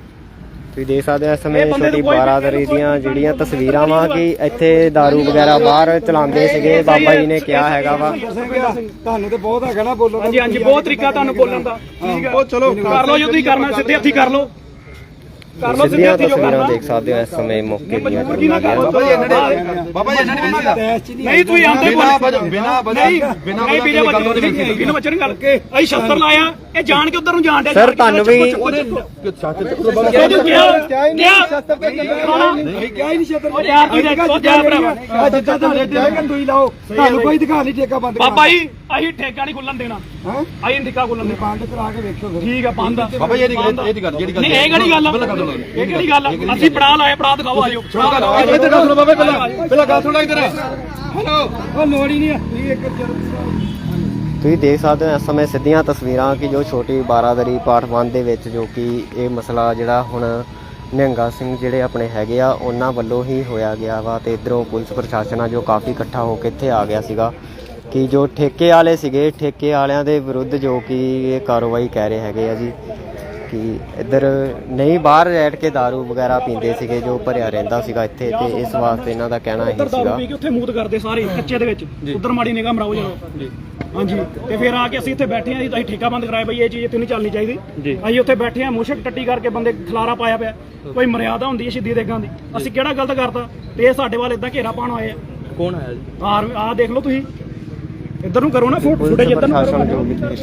ਤੁਸੀਂ ਦੇਖ ਸਕਦੇ ਹੋ ਇਸ ਸਮੇਂ ਇਹ ਬੰਦੇ ਛੋਟੀ ਬਾਰਾਦਰੀ ਦੀਆਂ ਜਿਹੜੀਆਂ ਤਸਵੀਰਾਂ ਵਾ ਕਿ ਇੱਥੇ दारू ਵਗੈਰਾ ਬਾਹਰ ਚਲਾਉਂਦੇ ਸੀਗੇ। ਬਾਬਾ ਜੀ ਨੇ ਕਿਹਾ ਹੈਗਾ ਵਾ। ਤੁਹਾਨੂੰ ਤੇ ਬਹੁਤ ਹੈਗਾ ਨਾ ਬੋਲੋ ਹਾਂਜੀ ਹਾਂਜੀ ਬਹੁਤ ਤਰੀਕਾ ਤੁਹਾਨੂੰ ਬੋਲਣ ਦਾ। ਠੀਕ ਹੈ। ਉਹ ਚਲੋ ਕਰ ਲਓ ਜੋ ਤੁਸੀਂ ਕਰਨਾ ਸਿੱਧੇ ਹੱਥੀ ਕਰ ਲਓ। ਸਿੱਧੀਆਂ ਤਸਵੀਰਾਂ ਦੇਖ ਸਕਦੇ ਹੋ ਇਸ ਸਮੇਂ ਮੌਕੇ ਦੀਆਂ ਨਾ। ਬਾਬਾ ਜੀ ਇਹਨਾਂ ਨੇ ਬਾਬਾ ਜੀ ਇਹਨਾਂ ਨੇ ਦਾ ਨਹੀਂ ਤੁਸੀਂ ਆਂਦੇ ਬਿਨਾ ਵਜ੍ਹਾ- ਬਿਨਾ ਬਿਨਾ ਬਿਨਾ ਨਹੀਂ ਬਿਨਾ ਬੱਚੇ ਗੱਲ ਅਸੀਂ ਸ਼ਸਤਰ ਲਾਇਆ ਇਹ ਜਾਣ ਕੇ ਉਧਰ ਨੂੰ ਜਾਣ ਡਿਆ Sir, ਤੁਹਾਨੂੰ ਵੀ- ਉਹਦੇ ਕਿਹਾ ਕਿਹਾ ਨਹੀਂ ਕਿਹਾ ਹੀ ਨਹੀਂ ਛੇਤਰ ਉਹ ਯਾਰ ਤੁਸੀਂ ਦੇਖੋ ਜਾ ਭਰਾਵਾ। ਆ ਜਿੱਦਾਂ ਤੁਹਾਡੇ ਜਾਏਗਾ ਤੁਸੀਂ ਲਾਓ ਤੁਹਾਨੂੰ ਕੋਈ ਦਿਖਾ ਨਹੀਂ ਠੇਕਾ ਬੰਦ ਬਾਬਾ ਜੀ ਅਸੀਂ ਠੇਕਾ ਨਹੀਂ ਖੁੱਲਣ ਦੇਣਾ। ਹਾਂ? ਅਸੀਂ ਠੇਕਾ ਖੁੱਲਣ ਦੇਣਾ। ਬੰਦ ਕਰਾ ਕੇ ਵੇਖੋ ਠੀਕ ਆ ਬੰਦ ਬਾਬਾ ਜੀ ਇਹਦੀ ਗੱਲ ਇਹਦੀ ਗੱਲ ਜਿਹੜੀ ਗੱਲ ਨਹੀਂ ਇਹ ਕਿਹੜੀ ਗੱਲ ਗੱਲ ਸੁਣੋ ਇਹ ਕਿਹੜੀ ਗੱਲ ਆ? ਅਸੀਂ ਪੜਾ ਲਾਏ ਪੜਾ ਦਿਖਾਓ ਆਜੋ। ਇੱਧਰ ਗੱਲ ਸੁਣੋ ਬਾਬਾ ਪਹਿਲਾਂ ਪਹਿਲਾਂ ਗੱਲ ਸੁਣੋ ਇੱਧਰ। ਉਹ ਲੋੜ ਹੀ ਨਹੀਂ ਹੈ ਤੁਸੀਂ ਇੱਕ ਜਰ ਤੁਸੀਂ ਦੇਖ ਸਕਦੇ ਹੋ ਇਸ ਸਮੇਂ ਸਿੱਧੀਆਂ ਤਸਵੀਰਾਂ ਕਿ ਜੋ ਛੋਟੀ ਬਾਰਾਦਰੀ ਪਾਠ ਦੇ ਵਿੱਚ ਜੋ ਕਿ ਇਹ ਮਸਲਾ ਜਿਹੜਾ ਹੁਣ ਨਿਹੰਗਾ ਸਿੰਘ ਜਿਹੜੇ ਆਪਣੇ ਹੈਗੇ ਆ ਉਹਨਾਂ ਵੱਲੋਂ ਹੀ ਹੋਇਆ ਗਿਆ ਵਾ ਤੇ ਇਧਰੋਂ ਪੁਲਿਸ ਪ੍ਰਸ਼ਾਸਨ ਆ ਜੋ ਕਾਫੀ ਇਕੱਠਾ ਹੋ ਕੇ ਇੱਥੇ ਆ ਗਿਆ ਸੀਗਾ ਕਿ ਜੋ ਠੇਕੇ ਵਾਲੇ ਸੀਗੇ ਠੇਕੇ ਵਾਲਿਆਂ ਦੇ ਵਿਰੁੱਧ ਜੋ ਕਿ ਇਹ ਕਾਰਵਾਈ ਕਹਿ ਰਹੇ ਹੈਗੇ ਆ ਜੀ। ਕਿ ਇੱਧਰ ਨਹੀਂ ਬਾਹਰ ਬੈਠ ਕੇ दारू ਵਗੈਰਾ ਪੀਂਦੇ ਸੀਗੇ ਜੋ ਭਰਿਆ ਰਹਿੰਦਾ ਸੀਗਾ ਇੱਥੇ ਤੇ ਇਸ ਵਾਸਤੇ ਇਹਨਾਂ ਦਾ ਕਹਿਣਾ ਇਹ ਉੱਧਰ ਦਾਰੂ ਸੀਗਾ। ਪੀ ਕੇ ਉੱਥੇ ਮੂਤ ਕਰਦੇ ਸਾਰੇ ਕੱਚੇ ਦੇ ਵਿੱਚ। ਉਧਰ ਮਾੜੀ ਨਿਗਾਹ ਮਰਾਓ ਜਰਾ ਹਾਂਜੀ। ਤੇ ਫਿਰ ਆ ਕੇ ਅਸੀਂ ਇੱਥੇ ਬੈਠੇ ਆਂ ਜੀ ਅਸੀਂ ਠੇਕਾ ਬੰਦ ਕਰਾਇਆ ਬਈ ਇਹ ਚੀਜ਼ ਇੱਥੇ ਨਹੀਂ ਚੱਲਣੀ ਚਾਹੀਦੀ। ਅਸੀਂ ਉੱਥੇ ਬੈਠੇ ਆਂ ਮੁਸ਼ਕ ਟੱਟੀ ਕਰਕੇ ਬੰਦੇ ਖਲਾਰਾ ਪਾਇਆ ਪਿਆ। ਕੋਈ ਮਰਿਆਦਾ ਹੁੰਦੀ ਹੈ ਸਿੱਧੀ ਦੇਗਾਂ ਦੀ। ਅਸੀਂ ਕਿਹੜਾ ਗਲਤ ਕਰਤਾ? ਤੇ ਇਹ ਸਾਡੇ ਵੱਲ ਇਦਾਂ ਘੇਰਾ ਪਾਣ ਆਏ ਆ। ਕੌਣ ਆਇਆ ਜੀ? ਆਹ ਆਹ ਦੇਖ ਲਓ ਤੁਸੀਂ। ਇੱਧਰ ਨੂੰ ਕਰੋ ਨਾ ਫੁਟੇਜ ਇੱਧਰ ਨੂੰ ਕਰੋ। ਜੋ ਵੀ ਤੁਸੀਂ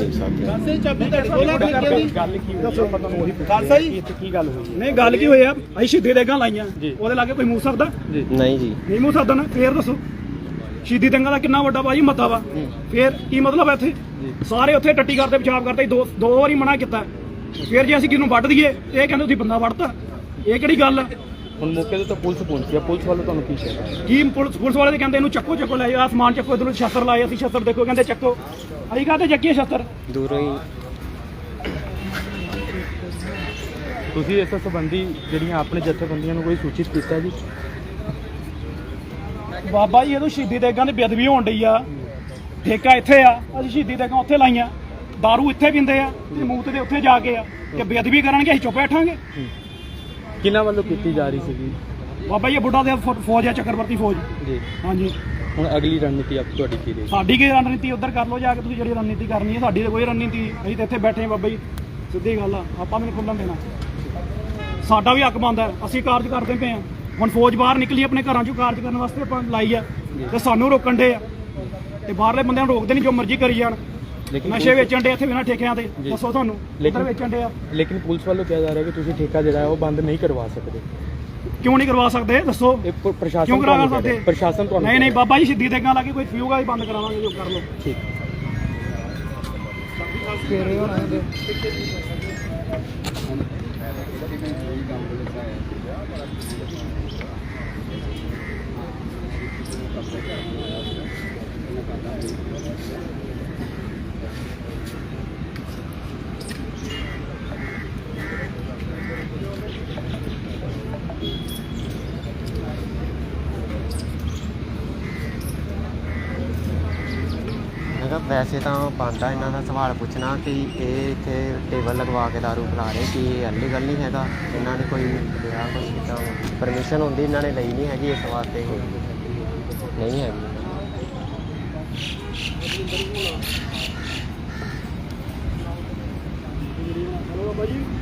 ਦੇਖ ਸਕਦੇ ਹੋ ਗੱਲ ਕੀ ਦੱਸੋ ਪਤਾ ਨੂੰ ਉਹੀ ਗੱਲ ਸਹੀ ਕੀ ਗੱਲ ਹੋਈ ਨਹੀਂ ਗੱਲ ਕੀ ਹੋਈ ਆ? ਅਸੀਂ ਸਿੱਧੀ ਦੇਗਾਂ ਲਾਈਆਂ। ਉਹਦੇ ਲਾਗੇ ਕੋਈ ਮੂੰਹ ਸਕਦਾ ਨਹੀਂ ਜੀ। ਨਹੀਂ ਮੂੰਹ ਸਕਦਾ ਨਾ ਫੇਰ ਦੱਸੋ। ਸ਼ਹੀਦੀ ਦੰਗਾ ਦਾ ਕਿੰਨਾ ਵੱਡਾ ਬਾਜੀ ਮੱਤਾ ਵਾ? ਫੇਰ ਕੀ ਮਤਲਬ ਹੈ ਇੱਥੇ? ਸਾਰੇ ਉੱਥੇ ਟੱਟੀ ਕਰਦੇ ਪਿਸ਼ਾਬ ਕਰਦੇ ਦੋ ਦੋ ਵਾਰੀ ਮਨਾ ਕੀਤਾ। ਫੇਰ ਜੇ ਅਸੀਂ ਕਿਸ ਨੂੰ ਵੱਢ ਦਈਏ ਇਹ ਕਹਿੰਦੇ ਤੁਸੀਂ ਬੰਦਾ ਵੱਢਤਾ। ਇਹ ਕਿਹੜੀ ਗੱਲ ਹੈ ਹੁਣ ਮੌਕੇ ਤੇ ਤਾਂ ਪੁਲਿਸ ਪਹੁੰਚੀ ਆ ਪੁਲਿਸ ਵੱਲੋਂ ਤੁਹਾਨੂੰ ਕੀ ਚਾਹੀਦਾ ਕੀ ਪੁਲਿਸ ਪੁਲਿਸ ਵਾਲੇ ਤੇ ਕਹਿੰਦੇ ਇਹਨੂੰ ਚੱਕੋ ਚੱਕੋ ਲੈ ਜਾਓ ਸਮਾਨ ਚੱਕੋ ਇਧਰੋਂ ਸ਼ਸਤਰ ਲਾਏ ਅਸੀਂ ਸ਼ਸਤਰ ਦੇਖੋ ਕਹਿੰਦੇ ਚੱਕੋ। ਅਸੀਂ ਕਹਤੇ ਚੱਕੀਏ ਸ਼ਸਤਰ ਦੂਰੋਂ ਹੀ। ਤੁਸੀਂ ਇਸ ਸੰਬੰਧੀ ਜਿਹੜੀਆਂ ਆਪਣੇ ਜਥੇਬੰਦੀਆਂ ਨੂੰ ਕੋਈ ਸੂਚਿਤ ਕੀਤਾ ਜੀ? ਬਾਬਾ ਜੀ ਇਹਦੋਂ ਸ਼ਹੀਦੀ ਦੇਗਾਂ ਦੀ ਬੇਅਦਬੀ ਹੋਣ ਡਈ ਆ। ਠੇਕਾ ਇੱਥੇ ਆ ਅਸੀਂ ਸ਼ਹੀਦੀ ਦੇਗਾਂ ਉੱਥੇ ਲਾਈਆਂ। दारू ਇੱਥੇ ਪੀਂਦੇ ਆ ਤੇ ਮੂਤ ਦੇ ਉੱਥੇ ਜਾ ਕੇ ਆ। ਕਿ ਬੇਅਦਬੀ ਕਰਨਗੇ ਅਸੀਂ ਚੁੱਪ ਬੈਠਾਂਗੇ। ਕਿਹਨਾਂ ਵੱਲੋਂ ਕੀਤੀ ਜਾ ਰਹੀ ਸੀਗੀ? ਬਾਬਾ ਜੀ ਇਹ ਬੁੱਢਾ ਦੇ ਫੌ- ਫੌਜ ਆ ਚੱਕਰਵਰਤੀ ਫੌਜ। ਜੀ। ਹਾਂਜੀ। ਹੁਣ ਅਗਲੀ ਰਣਨੀਤੀ ਆਪ ਤੁਹਾਡੀ ਕੀ ਰਹੇਗੀ ਸਾਡੀ ਕੀ ਰਣਨੀਤੀ ਉਧਰ ਕਰ ਲਓ ਜਾ ਕੇ ਤੁਸੀਂ ਜਿਹੜੀ ਰਣਨੀਤੀ ਕਰਨੀ ਹੈ ਸਾਡੀ ਤਾਂ ਕੋਈ ਰਣਨੀਤੀ ਨਹੀਂ। ਅਸੀਂ ਤਾਂ ਇੱਥੇ ਬੈਠੇ ਹਾਂ ਬਾਬਾ ਜੀ ਸਿੱਧੀ ਗੱਲ ਆ ਆਪਾਂ ਵੀ ਨਹੀਂ ਖੁੱਲਣ ਦੇਣਾ। ਸਾਡਾ ਵੀ ਹੱਕ ਬਣਦਾ ਹੈ, ਅਸੀਂ ਕਾਰਜ ਕਰਦੇ ਪਏ ਹਾਂ। ਹੁਣ ਫੌਜ ਬਾਹਰ ਨਿਕਲੀ ਆਪਣੇ ਘਰਾਂ ਚੋਂ ਕਾਰਜ ਕਰਨ ਵਾਸਤੇ ਆਪਾਂ ਲਾਈ ਆ ਤੇ ਸਾਨੂੰ ਰੋਕਣ ਦੇ ਆ। ਤੇ ਬਾਹਰਲੇ ਬੰਦਿਆਂ ਨੂੰ ਰੋਕਦੇ ਨਹੀਂ ਜੋ ਮਰਜ਼ੀ ਕਰੀ ਜਾਣ। ਲੇਕਿਨ ਨਸ਼ੇ ਵੇਚਣ ਦੇ ਇੱਥੇ ਬਿਨਾਂ ਠੇਕਿਆਂ ਤੇ ਦੱਸੋ ਤੁਹਾਨੂੰ ਇੱਧਰ ਲੇਕਿਨ- ਵੇਚਣ ਦੇ ਆ। ਲੇਕਿਨ ਪੁਲਿਸ ਵੱਲੋਂ ਕਿਹਾ ਜਾ ਰਿਹਾ ਕਿ ਤੁਸੀਂ ਠੇਕਾ ਜਿਹੜਾ ਹੈ ਉਹ ਬੰਦ ਨਹੀਂ ਕਰਵਾ ਸਕਦੇ। ਕਿਉਂ ਨਹੀਂ ਕਰਵਾ ਸਕਦੇ? ਦੱਸੋ। ਇਹ ਪ- ਪ੍ਰਸ਼ਾਸਨ ਕਿਉਂ ਕਰਾ ਤੁਹਾਨੂੰ ਕਹਿ ਸਕਦੇ ਰਿਹਾ। ਪ੍ਰਸ਼ਾਸਨ ਤੁਹਾਨੂੰ ਨਹੀਂ ਨਹੀਂ ਕਹਿ। ਬਾਬਾ ਜੀ ਸਿੱਧੀ ਦੇਗਾ ਲਾ ਕੇ ਕੋਈ ਫਿਊਗਾ ਹੀ ਬੰਦ ਕਰਾਵਾਂਗੇ ਜੋ ਕਰ ਲਓ। ਠੀਕ। ਵੈਸੇ ਤਾਂ ਬਣਦਾ ਇਹਨਾਂ ਦਾ ਸਵਾਲ ਪੁੱਛਣਾ ਕਿ ਇਹ ਇੱਥੇ ਟੇਬਲ ਲਗਵਾ ਕੇ ਦਾਰੂ ਪਿਲਾ ਰਹੇ ਕਿ ਇਹ ਅਨਲੀਗਲ ਨਹੀਂ ਹੈਗਾ? ਇਹਨਾਂ ਨੇ ਕੋਈ ਲਿਆ ਕੁਛ ਕੀਤਾ ਪਰਮਿਸ਼ਨ ਹੁੰਦੀ ਇਹਨਾਂ ਨੇ ਲਈ ਨਹੀਂ ਹੈਗੀ ਇਸ ਵਾਸਤੇ? ਨਹੀਂ ਹੈਗੀ। ਮੈਂ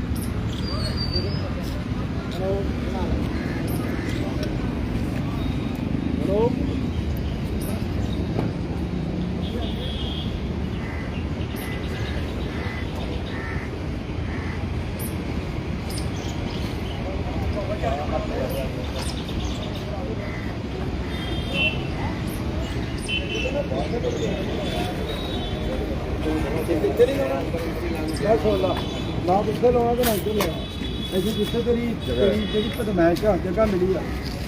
ਸੁਣ ਲਾ। ਨਾ ਕਿੱਥੇ ਲਾਉਣਾ ਤੇ ਨਾ ਇੱਥੇ ਲਾਉਣਾ। ਅਸੀਂ ਜਿੱਥੇ ਤੇਰੀ ਤੇਰੀ ਜਿਹੜੀ ਪਦਮੈਸ਼ ਆ ਜਗ੍ਹਾ ਮਿਲੀ ਆ।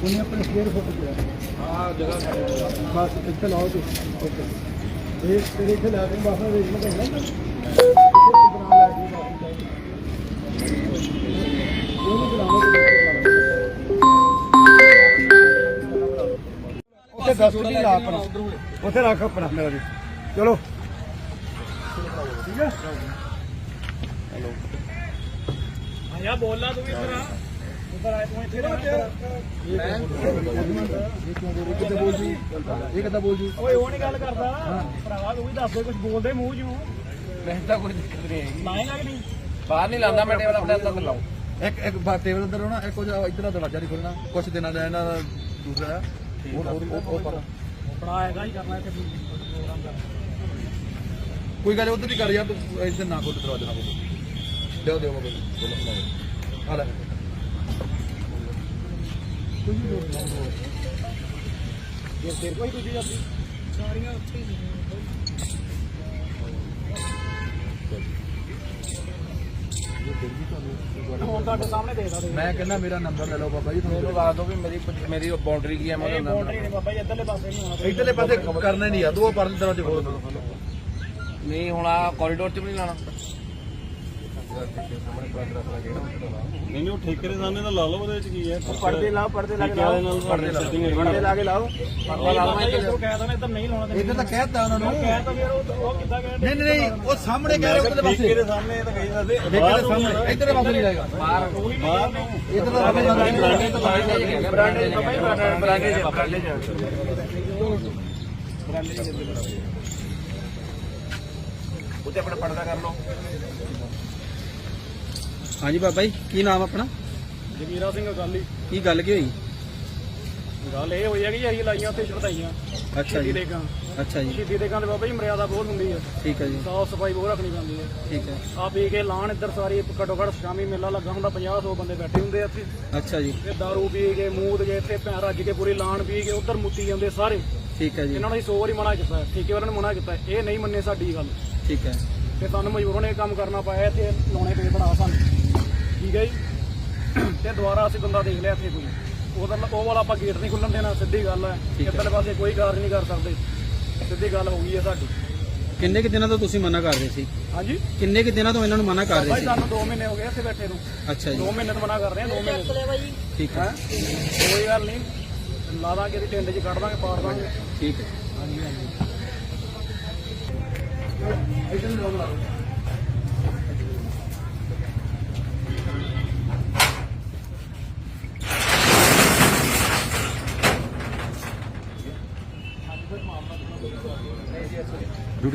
ਉਹਨੇ ਆਪਣੇ ਸਕੇਅਰ ਫੁੱਟ ਪਿਆ ਆ। ਜਗ੍ਹਾ ਬਸ ਇੱਥੇ ਲਾਓ ਤੇ ਓਕੇ। ਇਹ ਤੇਰੇ ਇੱਥੇ ਲਾ ਕੇ ਬਾਹਰ ਵੇਚਣਾ ਤਾਂ ਹੈ ਨਾ ਉੱਥੇ ਦਸ ਮਿੰਟ ਲਾ ਆਪਣਾ। ਉੱਥੇ ਰੱਖ ਆਪਣਾ। ਮੇਰਾ ਜੀ ਚਲੋ। ਠੀਕ ਹੈ ਆਇਆ ਬੋਲਣਾ ਤੂੰ ਵੀ ਤੇਰਾ ਉਧਰ ਆਏ ਤੂੰ ਇੱਥੇ ਰਹਿ ਕਿੱਥੇ ਬੋਲ ਜੀ ਇਹ ਕਿੱਦਾਂ ਬੋਲ ਜੀ ਓਏ ਉਹ ਨਹੀਂ ਗੱਲ ਕਰਦਾ। ਭਰਾਵਾ ਤੂੰ ਵੀ ਦੱਸ ਦੇ ਕੁਝ ਬੋਲਦੇ ਮੂੰਹ ਜੂ ਮੈਂ ਤਾਂ ਕੋਈ ਦਿੱਕਤ ਨਹੀਂ ਹੈਗੀ ਲਾਏਗਾ ਕਿ ਨਹੀਂ? ਬਾਹਰ ਨਹੀਂ ਲਾਉਂਦਾ ਮੈਂ ਟੇਬਲ ਆਪਣੇ ਅੰਦਰ ਲਾਉਂ। ਇੱਕ ਇੱਕ ਬਾਰ ਟੇਬਲ ਅੰਦਰ ਹੋਣਾ ਇੱਕ ਉਹ ਇਧਰ ਦਾ ਦਰਵਾਜ਼ਾ ਨਹੀਂ ਖੋਲਣਾ ਕੁਝ ਦਿਨਾਂ ਦਾ ਇਹਨਾਂ ਦਾ ਦੂਸਰਾ ਆ। ਉਹ ਉਹ ਉਹ ਪਰ ਬੜਾ ਹੈਗਾ ਹੀ ਕਰਨਾ ਇੱਥੇ ਪ੍ਰੋਗਰਾਮ ਕਰਨਾ ਕੋਈ ਗੱਲ ਉਧਰ ਹੀ ਕਰ ਯਾਰ ਤੂੰ ਇੱਧਰ ਨਾ ਖੋਲ ਦਰਵਾਜ਼ਾ ਨਾ ਖੋਲ ਦਿਓ ਦਿਓ ਬਾਬਾ ਜੀ ਬੋਲੋ ਆ ਲੈ। ਮੈਂ ਕਹਿੰਦਾ ਮੇਰਾ ਨੰਬਰ ਲੈ ਲਓ ਬਾਬਾ ਜੀ ਮੈਨੂੰ ਲਾ ਦੋ ਵੀ ਮੇਰੀ ਮੇਰੀ ਬਾਉਂਡਰੀ ਕੀ ਹੈ ਮੈਂ ਉਹਦਾ ਬਾਉਂਡਰੀ ਨਹੀਂ ਬਾਬਾ ਜੀ ਇੱਧਰਲੇ ਪਾਸੇ ਨਹੀਂ ਹੋਣਾ। ਇਧਰਲੇ ਪਾਸੇ ਕਰਨਾ ਨਹੀਂ ਆ ਦੋ ਪਰਲੇ ਦਰਵਾਜ਼ੇ ਖੋਲ। ਦਿਓ ਨਹੀਂ ਹੁਣ ਆ ਕੋਰੀਡੋਰ 'ਚ ਵੀ ਨਹੀਂ ਲਾਣਾ ਨਹੀਂ ਉਹ ਠੇਕੇ ਦੇ ਸਾਹਮਣੇ ਤਾਂ ਲਾ ਲਓ ਉਹਦੇ ਵਿੱਚ ਕੀ ਹੈ? ਪਰਦੇ ਲਾ ਪਰਦੇ ਲਾ ਕੇ ਲਾਓ। ਪਰਦੇ ਲਾ ਪਰਦੇ ਲਾ ਕੇ ਲਾਓ। ਪਰਦੇ ਲਾਉਣਾ ਇੱਧਰ ਕਹਿ ਤਾ ਇੱਧਰ ਨਹੀਂ ਲਾਉਣਾ ਇੱਧਰ ਤਾਂ ਕਹਿਤਾ ਉਹਨਾਂ ਨੂੰ। ਕਹਿ ਤਾ ਫਿਰ ਉਹ ਉਹ ਕਿੱਦਾਂ ਕਹਿੰਦੇ ਨਹੀਂ ਨਹੀਂ ਨਹੀਂ, ਉਹ ਸਾਹਮਣੇ ਕਹਿ ਰਹੇ ਉਧਰਲੇ ਪਾਸੇ। ਦੇ ਸਾਹਮਣੇ ਤਾਂ ਕਹੀ ਜਾਂਦੇ ਠੇਕੇ ਦੇ ਸਾਹਮਣੇ ਇਧਰਲੇ ਪਾਸੇ ਨਹੀਂ ਜਾਏਗਾ। ਬਾਹਰ ਬਾਹਰ ਨੂੰ। ਇਧਰ ਦਾ ਸਾਹਮਣੇ ਬਰਾਂਡੇ ਤੋਂ ਬਾਹਰ ਨਹੀਂ ਹੈਗਾ ਬਰਾਂਡੇ ਤੋਂ ਬਾਹਰ ਬਰਾਂਡੇ 'ਚ ਬਰਾਂਡੇ 'ਚ ਉੱਤੇ ਆਪਣਾ ਪਰਦਾ ਕਰ ਲਓ। ਹਾਂਜੀ ਬਾਬਾ ਜੀ ਕੀ ਨਾਮ ਆਪਣਾ? ਜਗੀਰਾ ਸਿੰਘ ਗਾਲੀ ਕੀ ਗੱਲ ਕੀ ਹੋਈ? ਗੱਲ ਇਹ ਹੋਈ ਹੈ ਕਿ ਅਸੀਂ ਲਾਈਆਂ ਉੱਥੇ ਸ਼ਰਤਾਈਆਂ ਅੱਛਾ ਸ਼ਹੀਦੀ ਦੇਗਾਂ। ਅੱਛਾ ਜੀ। ਦੇਗਾਂ ਦੇ ਬਾਬਾ ਜੀ ਮਰਿਆਦਾ ਬਹੁਤ ਹੁੰਦੀ ਹੈ। ਠੀਕ ਹੈ ਜੀ। ਸਾਫ਼ ਸਫ਼ਾਈ ਬਹੁਤ ਰੱਖਣੀ ਪੈਂਦੀ ਹੈ। ਠੀਕ ਹੈ। ਆ ਪੀ ਕੇ ਲਾਣ ਇੱਧਰ ਸਾਰੀ ਘੱਟੋ ਘੱਟ ਸ਼ਾਮੀ ਮੇਲਾ ਲੱਗਾ ਹੁੰਦਾ 50 100 ਬੰਦੇ ਬੈਠੇ ਹੁੰਦੇ ਆ ਇੱਥੇ। ਅੱਛਾ ਜੀ। ਤੇ ਦਾਰੂ ਪੀ ਕੇ ਮੂਦ ਜੇ ਇੱਥੇ ਭੈਣ ਰੱਜ ਕੇ ਪੂਰੀ ਲਾਣ ਪੀ ਕੇ ਉੱਧਰ ਮੁੱਤੀ ਜਾਂਦੇ ਸਾਰੇ। ਠੀਕ ਹੈ ਜੀ। ਇਹਨਾਂ ਨੂੰ ਅਸੀਂ 100 ਵਾਰੀ ਮਨਾ ਕੀਤਾ ਠੇਕੇ ਵਾਲਿਆਂ ਨੇ ਮਨਾ ਕੀਤਾ। ਇਹ ਨਹੀਂ ਮੰਨੇ ਸਾਡੀ ਗੱਲ। ਠੀਕ ਹੈ। ਤੇ ਸਾਨੂੰ ਮਜਬੂਰਨ ਇਹ ਕੰਮ ਕਰਨਾ ਪਿਆ ਤੇ ਲਾਉਣੇ ਪਏ ਬਣਾ ਸਾਨੂੰ। ਠੀਕ ਹੈ ਜੀ। ਤੇ ਦੁਬਾਰਾ ਅਸੀਂ ਬੰਦਾ ਦੇਖ ਲਿਆ ਇੱਥੇ ਕੋਈ। ਉਹਦਾ ਉਹ ਵਾਲਾ ਆਪਾਂ ਗੇਟ ਨਹੀਂ ਖੁੱਲਣ ਦੇਣਾ ਸਿੱਧੀ ਗੱਲ ਹੈ। ਇੱਧਰਲੇ ਪਾਸੇ ਕੋਈ ਕਾਰਜ ਨਹੀਂ ਕਰ ਸਕਦੇ। ਸਿੱਧੀ ਗੱਲ ਹੋ ਗਈ ਹੈ ਸਾਡੀ। ਕਿੰਨੇ ਕਿ ਦਿਨਾਂ ਤੋਂ ਤੁਸੀਂ ਮਨਾ ਕਰ ਰਹੇ ਸੀ? ਹਾਂਜੀ? ਕਿੰਨੇ ਕਿ ਦਿਨਾਂ ਤੋਂ ਇਹਨਾਂ ਨੂੰ ਮਨਾ ਕਰ ਰਹੇ ਸੀ? ਸਾਨੂੰ 2 ਮਹੀਨੇ ਹੋ ਗਏ ਇੱਥੇ ਬੈਠੇ ਨੂੰ। ਅੱਛਾ ਜੀ। 2 ਮਹੀਨੇ ਤੋਂ ਮਨਾ ਕਰ ਰਹੇ ਹਾਂ 2 ਮਹੀਨੇ ਤੋਂ। ਠੀਕ ਹੈ। ਕੋਈ ਗੱਲ ਨਹੀਂ। ਲਾ ਦਾਂਗੇ ਦੀ ਟਿੰਡ 'ਚ ਕੱਢ ਦਾਂਗੇ ਪਾੜ ਦਾਂਗੇ। ਠੀਕ ਹੈ। ਹਾਂਜੀ ਹਾਂਜੀ।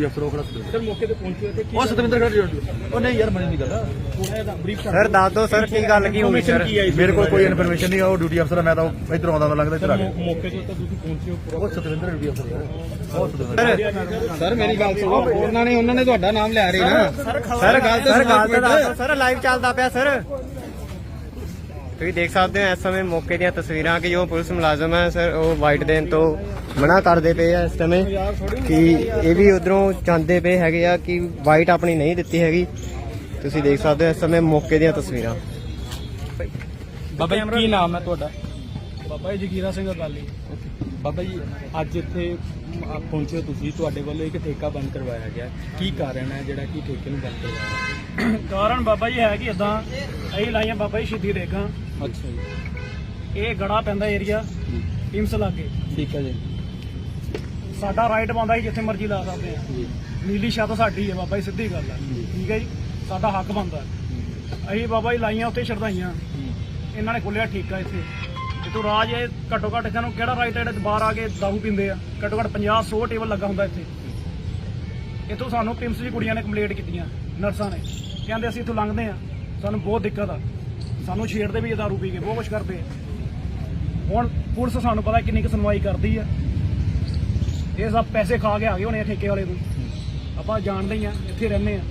ਡਿਊਟੀ ਅਫਸਰ ਉਹ ਖੜਾ ਸਰ ਮੌਕੇ ਤੇ ਪਹੁੰਚੇ ਤੇ ਉਹ ਸਤਵਿੰਦਰ ਖੜਾ ਡਿਊਟੀ ਉਹ ਨਹੀਂ ਯਾਰ ਮੈਨੂੰ ਨਹੀਂ ਗੱਲ ਸਰ ਦੱਸ ਦਿਓ ਸਰ ਕੀ ਗੱਲ ਕੀ ਹੋਈ ਸਰ? ਮੇਰੇ ਕੋਲ ਕੋਈ ਇਨਫੋਰਮੇਸ਼ਨ ਨਹੀਂ ਆ ਉਹ ਡਿਊਟੀ ਅਫਸਰ ਆ, ਮੈਂ ਤਾਂ ਇੱਧਰ ਆਉਂਦਾ ਤਾਂ ਲੱਗਦਾ ਇੱਧਰ ਆ ਗਿਆ। ਮੌਕੇ ਤੇ ਤਾਂ ਤੁਸੀਂ ਪਹੁੰਚੇ ਹੋ ਉਹ ਸਤਵਿੰਦਰ ਡਿਊਟੀ ਅਫਸਰ ਆ। ਉਹ ਸਤਵਿੰਦਰ ਸਰ ਮੇਰੀ ਗੱਲ ਸੁਣੋ ਉਹਨਾਂ ਨੇ ਉਹਨਾਂ ਨੇ ਤੁਹਾਡਾ ਨਾਮ ਲਿਆ ਰਹੇ ਨਾ। ਸਰ ਗੱਲ ਸਰ ਗੱਲ ਤਾਂ ਦੱਸੋ ਸਰ ਲਾਈਵ ਚੱਲਦਾ ਪਿਆ ਸਰ। ਤੁਸੀਂ ਦੇਖ ਸਕਦੇ ਹੋ ਇਸ ਸਮੇਂ ਮੌਕੇ ਦੀਆਂ ਤਸਵੀਰਾਂ ਕਿ ਜੋ ਪੁਲਿਸ ਮੁਲਾਜ਼ਮ ਹੈ ਸਰ ਉਹ ਵਾਈਟ ਦੇਣ ਤੋਂ ਮਨਾ ਕਰਦੇ ਪਏ ਆ ਇਸ ਸਮੇਂ ਕਿ ਇਹ ਵੀ ਉਧਰੋਂ ਚਾਹੁੰਦੇ ਪਏ ਹੈਗੇ ਆ ਕਿ ਵਾਈਟ ਆਪਣੀ ਨਹੀਂ ਦਿੱਤੀ ਹੈਗੀ। ਤੁਸੀਂ ਦੇਖ ਸਕਦੇ ਹੋ ਇਸ ਸਮੇਂ ਮੌਕੇ ਦੀਆਂ ਤਸਵੀਰਾਂ। ਬਾਬਾ ਜੀ ਕੀ ਨਾਮ ਹੈ ਤੁਹਾਡਾ? ਬਾਬਾ ਜੀ ਜਗੀਰਾ ਸਿੰਘ ਗਾਲੀ ਬਾਬਾ ਜੀ ਅੱਜ ਇੱਥੇ ਪਹੁੰਚੇ ਹੋ ਤੁਸੀਂ ਤੁਹਾਡੇ ਵੱਲੋਂ ਇੱਕ ਠੇਕਾ ਬੰਦ ਕਰਵਾਇਆ ਗਿਆ। ਕੀ ਕਾਰਨ ਹੈ ਜਿਹੜਾ ਕਿ ਠੇਕੇ ਨੂੰ ਬੰਦ ਕਰਵਾਇਆ ਕਾਰਨ ਬਾਬਾ ਜੀ ਹੈ ਕਿ ਇਦਾਂ ਅਸੀਂ ਲਾਈਆਂ ਬਾਬਾ ਜੀ ਸ਼ਹੀਦੀ ਦੇਗਾਂ ਅੱਛਾ ਜੀ। ਇਹ ਗੜਾ ਪੈਂਦਾ ਏਰੀਆ ਟੀਮਸ ਲਾਗੇ ਠੀਕ ਹੈ ਜੀ। ਸਾਡਾ ਰਾਈਟ ਬੰਦਾ ਸੀ ਜਿੱਥੇ ਮਰਜ਼ੀ ਲਾ ਸਕਦੇ ਆ। ਜੀ। ਨੀਲੀ ਛੱਤ ਸਾਡੀ ਹੈ ਬਾਬਾ ਜੀ ਸਿੱਧੀ ਗੱਲ ਹੈ ਠੀਕ ਹੈ ਜੀ? ਸਾਡਾ ਹੱਕ ਬਣਦਾ। ਅਸੀਂ ਬਾਬਾ ਜੀ ਲਾਈਆਂ ਉੱਤੇ ਸ਼ਰਧਾਈਆਂ ਇਹਨਾਂ ਨੇ ਖੋਲਿਆ ਠੇਕਾ ਇੱਥੇ। ਇਤੋਂ ਰਾਜ ਇਹ ਘੱਟੋ ਘੱਟ ਇਹਨਾਂ ਨੂੰ ਕਿਹੜਾ ਰਾਈਟ ਹੈ ਬਾਹਰ ਆ ਕੇ ਦਾਰੂ ਪੀਂਦੇ ਆ? ਘੱਟੋ ਘੱਟ 50 100 ਟੇਬਲ ਲੱਗਾ ਹੁੰਦਾ ਇੱਥੇ। ਇੱਥੋਂ ਸਾਨੂੰ ਪਿੰਸ ਦੀ ਕੁੜੀਆਂ ਨੇ ਕੰਪਲੇਂਟ ਕੀਤੀਆਂ ਨਰਸਾਂ ਨੇ। ਕਹਿੰਦੇ ਅਸੀਂ ਇੱਥੋਂ ਲੰਘਦੇ ਆ ਸਾਨੂੰ ਬਹੁਤ ਦਿੱਕਤ ਆ। ਸਾਨੂੰ ਛੇੜਦੇ ਵੀ ਦਾਰੂ ਪੀ ਕੇ ਬਹੁਤ ਕੁਝ ਕਰਦੇ ਆ। ਹੁਣ ਪੁਲਿਸ ਸਾਨੂੰ ਪਤਾ ਕਿੰਨੀ ਕੁ ਸੁਣਵਾਈ ਕਰਦੀ ਆ। ਇਹ ਸਭ ਪੈਸੇ ਖਾ ਕੇ ਆ ਗਏ ਹੋਣੇ ਠੇਕੇ ਵਾਲੇ ਤੋਂ। ਆਪਾਂ ਜਾਣਦੇ ਹੀ ਆ ਇੱਥੇ ਰਹਿੰਦੇ ਆ।